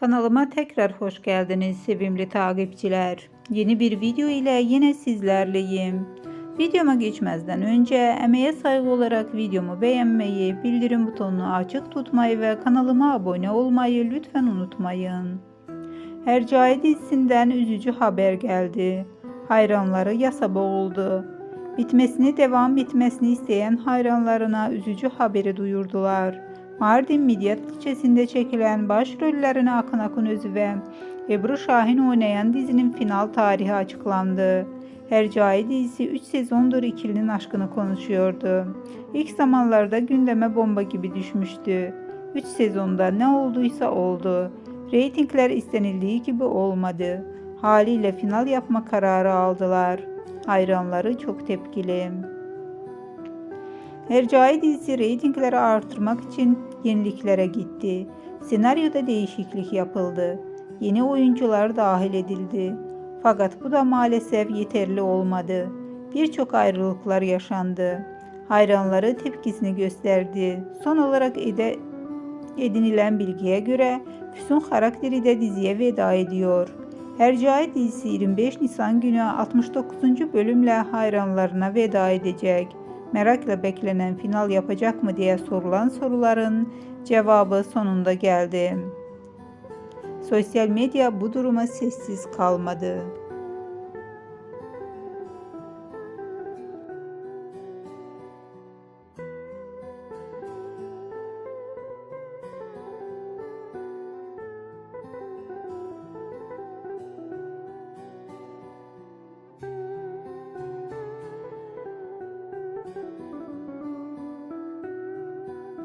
Kanalıma tekrar hoş geldiniz sevimli takipçiler. Yeni bir video ile yine sizlerleyim. Videoma geçmezden önce emeğe saygı olarak videomu beğenmeyi, bildirim butonunu açık tutmayı ve kanalıma abone olmayı lütfen unutmayın. Hercai dizisinden üzücü haber geldi. Hayranları yasa boğuldu. Bitmesini devam etmesini isteyen hayranlarına üzücü haberi duyurdular. Mardin Midyat ilçesinde çekilen başrollerini Akın Akınözü ve Ebru Şahin oynayan dizinin final tarihi açıklandı. Hercai dizisi 3 sezondur ikilinin aşkını konuşuyordu. İlk zamanlarda gündeme bomba gibi düşmüştü. 3 sezonda ne olduysa oldu. Reytingler istenildiği gibi olmadı. Haliyle final yapma kararı aldılar. Hayranları çok tepkili. Hercai dizisi reytingleri artırmak için yeniliklere gitti. Senaryoda değişiklik yapıldı. Yeni oyuncular dahil edildi. Fakat bu da maalesef yeterli olmadı. Birçok ayrılıklar yaşandı. Hayranları tepkisini gösterdi. Son olarak ede, edinilen bilgiye göre Füsun karakteri de diziye veda ediyor. Hercai dizisi 25 Nisan günü 69. bölümle hayranlarına veda edecek. Merakla beklenen final yapacak mı diye sorulan soruların cevabı sonunda geldi. Sosyal medya bu duruma sessiz kalmadı.